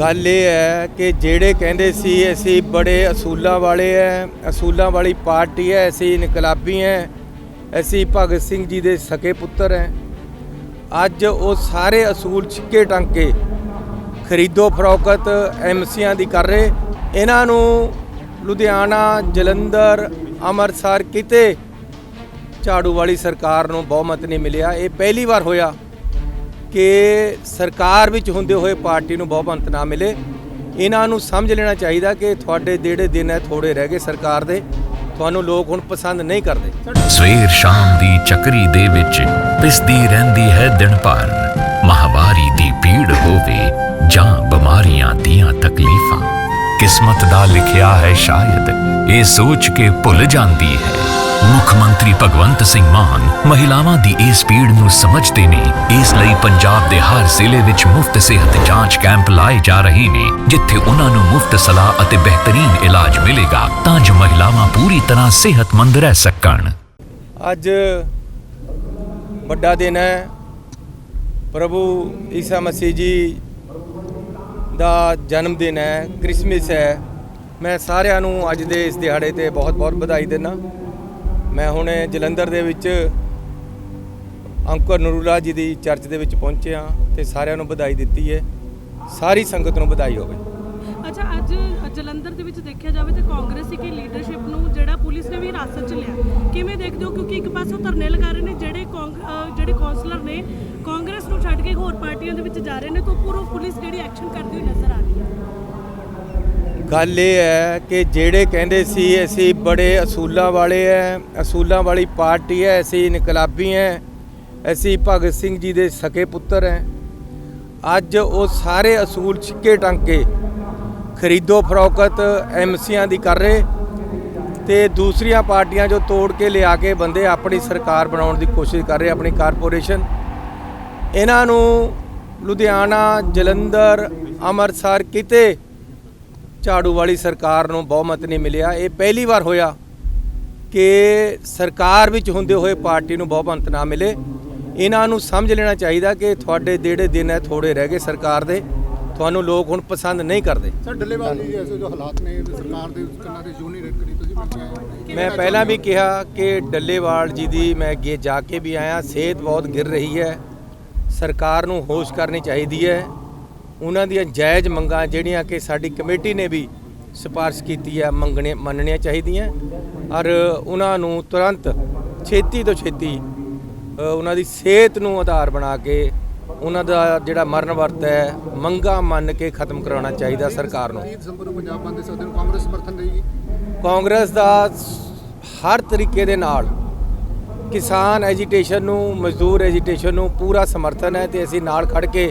ਗੱਲ ਇਹ ਹੈ ਕਿ ਜਿਹੜੇ ਕਹਿੰਦੇ ਸੀ, ਅਸੀਂ ਬੜੇ ਅਸੂਲਾਂ ਵਾਲੇ ਐ, ਅਸੂਲਾਂ ਵਾਲੀ ਪਾਰਟੀ ਐ, ਅਸੀਂ ਇਨਕਲਾਬੀ ਐ, ਅਸੀਂ ਭਗਤ ਸਿੰਘ ਜੀ ਦੇ ਸਕੇ ਪੁੱਤਰ ਐ। ਅੱਜ ਉਹ ਸਾਰੇ ਅਸੂਲ ਛਿੱਕੇ ਟੰਗ ਕੇ ਖਰੀਦੋ ਫਰੋਖਤ ਐਮਸੀਆਂ ਦੀ ਕਰ ਰਹੇ। ਇਹਨਾਂ ਨੂੰ ਲੁਧਿਆਣਾ, ਜਲੰਧਰ, ਅੰਮ੍ਰਿਤਸਰ ਕਿਤੇ ਝਾੜੂ ਵਾਲੀ ਸਰਕਾਰ ਨੂੰ ਬਹੁਮਤ ਨਹੀਂ ਮਿਲਿਆ। ਇਹ ਪਹਿਲੀ ਵਾਰ ਹੋਇਆ। ਕਿ ਸਰਕਾਰ ਵਿੱਚ ਹੁੰਦੇ ਹੋਏ ਪਾਰਟੀ ਨੂੰ ਬਹੁਮਤ ਨਾ ਮਿਲੇ। ਇਹਨਾਂ ਨੂੰ ਸਮਝ ਲੈਣਾ ਚਾਹੀਦਾ ਕਿ ਤੁਹਾਡੇ ਜਿਹੜੇ ਦਿਨ ਹੈ ਥੋੜੇ ਰਹਿ ਗਏ ਸਰਕਾਰ ਦੇ। ਤੁਹਾਨੂੰ ਲੋਕ ਹੁਣ ਪਸੰਦ ਨਹੀਂ ਕਰਦੇ। ਸਵੇਰ ਸ਼ਾਮ ਦੀ ਚੱਕਰੀ ਦੇ ਵਿੱਚ ਪਿਸਦੀ ਰਹਿੰਦੀ ਹੈ ਦਿਨ ਭਰ। ਮਹਾਵਾਰੀ ਦੀ ਪੀੜ ਹੋਵੇ ਜਾਂ ਬਿਮਾਰੀਆਂ ਦੀਆਂ ਤਕਲੀਫਾਂ। ਕਿਸਮਤ ਦਾ ਲਿਖਿਆ ਹੈ ਸ਼ਾਇਦ, ਇਹ ਸੋਚ ਕੇ ਭੁੱਲ ਜਾਂਦੀ ਹੈ। ਮੁੱਖ ਮੰਤਰੀ ਭਗਵੰਤ ਸਿੰਘ ਮਾਨ ਮਹਿਲਾਵਾਂ ਦੀ ਇਸ ਪੀੜ ਨੂੰ ਸਮਝਦੇ ਨੇ। ਇਸ ਲਈ ਪੰਜਾਬ ਦੇ ਹਰ ਜ਼ਿਲ੍ਹੇ ਵਿੱਚ ਮੁਫਤ ਸਿਹਤ ਜਾਂਚ ਕੈਂਪ ਲਾਏ ਜਾ ਰਹੇ ਨੇ, ਜਿੱਥੇ ਉਹਨਾਂ ਨੂੰ ਮੁਫਤ ਸਲਾਹ ਅਤੇ ਬਿਹਤਰੀਨ ਇਲਾਜ ਮਿਲੇਗਾ ਤਾਂ ਜੋ ਮਹਿਲਾਵਾਂ ਪੂਰੀ ਤਰ੍ਹਾਂ ਸਿਹਤਮੰਦ ਰਹਿ ਸਕਣ। ਅੱਜ ਵੱਡਾ ਦਿਨ ਹੈ। ਪ੍ਰਭੂ ਈਸਾ ਮਸੀਹ ਜੀ ਦਾ ਜਨਮ ਦਿਨ ਹੈ, ਕ੍ਰਿਸਮਸ ਹੈ। ਮੈਂ ਸਾਰਿਆਂ ਨੂੰ ਅੱਜ ਦੇ ਇਸ ਦਿਹਾੜੇ ਤੇ ਬਹੁਤ-ਬਹੁਤ ਵਧਾਈ ਦਿੰਦਾ। ਮੈਂ ਹੁਣ ਜਲੰਧਰ ਦੇ ਵਿੱਚ ਅੰਕੁਰ ਨਰੂਲਾ ਜੀ ਦੀ ਚਰਚ ਦੇ ਵਿੱਚ ਪਹੁੰਚਿਆ ਤੇ ਸਾਰਿਆਂ ਨੂੰ ਵਧਾਈ ਦਿੱਤੀ ਹੈ। ਸਾਰੀ ਸੰਗਤ ਨੂੰ ਵਧਾਈ ਹੋਵੇ। ਅੱਛਾ, ਅੱਜ ਜਲੰਧਰ ਦੇ ਵਿੱਚ ਦੇਖਿਆ ਜਾਵੇ ਤਾਂ ਕਾਂਗਰਸੀ ਕੀ ਲੀਡਰਸ਼ਿਪ ਨੂੰ ਜਿਹੜਾ ਪੁਲਿਸ ਨੇ ਵੀ ਹਿਰਾਸਤ 'ਚ ਲਿਆ, ਕਿਵੇਂ ਦੇਖਦੇ ਹੋ? ਕਿਉਂਕਿ ਇੱਕ ਪਾਸੋਂ ਧਰਨੇ ਲਗਾ ਰਹੇ ਨੇ ਜਿਹੜੇ ਕਾਂਗ- ਜਿਹੜੇ ਕੌਂਸਲਰ ਨੇ, ਕਾਂਗਰਸ ਨੂੰ ਛੱਡ ਕੇ ਹੋਰ ਪਾਰਟੀਆਂ ਦੇ ਵਿੱਚ ਜਾ ਰਹੇ ਨੇ, ਤਾਂ ਪੂਰਾ ਪੁਲਿਸ ਜਿਹੜੀ ਐਕਸ਼ਨ ਕਰਦੀ ਹੋਈ ਨਜ਼ਰ ਆ ਰਹੀ ਹੈ। ਗੱਲ ਇਹ ਹੈ ਕਿ ਜਿਹੜੇ ਕਹਿੰਦੇ ਸੀ, ਅਸੀਂ ਬੜੇ ਅਸੂਲਾਂ ਵਾਲੇ ਐ, ਅਸੂਲਾਂ ਵਾਲੀ ਪਾਰਟੀ ਐ, ਅਸੀਂ ਇਨਕਲਾਬੀ ਐ, ਅਸੀਂ ਭਗਤ ਸਿੰਘ ਜੀ ਦੇ ਸਕੇ ਪੁੱਤਰ ਐ। ਅੱਜ ਉਹ ਸਾਰੇ ਅਸੂਲ ਛਿੱਕੇ ਟੰਗ ਕੇ ਖਰੀਦੋ ਫਰੋਖਤ ਐਮਸੀਆਂ ਦੀ ਕਰ ਰਹੇ ਤੇ ਦੂਸਰੀਆਂ ਪਾਰਟੀਆਂ ਜੋ ਤੋੜ ਕੇ ਲਿਆ ਕੇ ਬੰਦੇ ਆਪਣੀ ਸਰਕਾਰ ਬਣਾਉਣ ਦੀ ਕੋਸ਼ਿਸ਼ ਕਰ ਰਹੇ, ਆਪਣੀ ਕਾਰਪੋਰੇਸ਼ਨ। ਇਹਨਾਂ ਨੂੰ ਲੁਧਿਆਣਾ, ਜਲੰਧਰ, ਅੰਮ੍ਰਿਤਸਰ ਕਿਤੇ ਝਾੜੂ ਵਾਲੀ ਸਰਕਾਰ ਨੂੰ ਬਹੁਮਤ ਨਹੀਂ ਮਿਲਿਆ। ਇਹ ਪਹਿਲੀ ਵਾਰ ਹੋਇਆ ਕਿ ਸਰਕਾਰ ਵਿੱਚ ਹੁੰਦੇ ਹੋਏ ਪਾਰਟੀ ਨੂੰ ਬਹੁਮਤ ਨਾ ਮਿਲੇ। ਇਹਨਾਂ ਨੂੰ ਸਮਝ ਲੈਣਾ ਚਾਹੀਦਾ ਕਿ ਤੁਹਾਡੇ ਜਿਹੜੇ ਦਿਨ ਹੈ ਥੋੜੇ ਰਹਿ ਗਏ ਸਰਕਾਰ ਦੇ। ਤੁਹਾਨੂੰ ਲੋਕ ਹੁਣ ਪਸੰਦ ਨਹੀਂ ਕਰਦੇ। ਸਰ ਡੱਲੇਵਾਲ ਜੀ ਐਸੇ ਜੋ ਹਾਲਾਤ ਨੇ ਸਰਕਾਰ ਦੇ ਕੰਨਾਂ ਤੇ ਜੂਨੀ ਰੇਟ ਕਰੀ ਤੁਸੀਂ ਮੈਂ ਪਹਿਲਾਂ ਵੀ ਕਿਹਾ ਕਿ ਡੱਲੇਵਾਲ ਜੀ ਦੀ ਮੈਂ ਅੱਗੇ ਜਾ ਕੇ ਵੀ ਆਇਆ। ਸਿਹਤ ਬਹੁਤ ਗਿਰ ਰਹੀ ਹੈ ਸਰਕਾਰ ਨੂੰ ਹੋਸ਼ ਕਰਨੀ ਚਾਹੀਦੀ ਹੈ ਉਹਨਾਂ ਦੀਆਂ ਜਾਇਜ਼ ਮੰਗਾਂ ਜਿਹੜੀਆਂ ਕਿ ਸਾਡੀ ਕਮੇਟੀ ਨੇ ਵੀ ਸਿਫਾਰਿਸ਼ ਕੀਤੀ ਹੈ ਮੰਗਣੇ ਮੰਨਣੀਆਂ ਚਾਹੀਦੀਆਂ। ਔਰ ਉਹਨਾਂ ਨੂੰ ਤੁਰੰਤ ਛੇਤੀ ਤੋਂ ਛੇਤੀ ਉਹਨਾਂ ਦੀ ਸਿਹਤ ਨੂੰ ਆਧਾਰ ਬਣਾ ਕੇ ਉਹਨਾਂ ਦਾ ਜਿਹੜਾ ਮਰਨ ਵਰਤ ਹੈ ਮੰਗਾਂ ਮੰਨ ਕੇ ਖਤਮ ਕਰਾਉਣਾ ਚਾਹੀਦਾ ਸਰਕਾਰ ਨੂੰ। 30 ਦਸੰਬਰ ਨੂੰ ਪੰਜਾਬ ਬੰਦ ਦੇ ਸੱਦੇ ਨੂੰ ਕਾਂਗਰਸ ਸਮਰਥਨ ਕਾਂਗਰਸ ਦਾ ਹਰ ਤਰੀਕੇ ਦੇ ਨਾਲ ਕਿਸਾਨ ਐਜੀਟੇਸ਼ਨ ਨੂੰ ਮਜ਼ਦੂਰ ਐਜੀਟੇਸ਼ਨ ਨੂੰ ਪੂਰਾ ਸਮਰਥਨ ਹੈ ਤੇ ਅਸੀਂ ਨਾਲ ਖੜ ਕੇ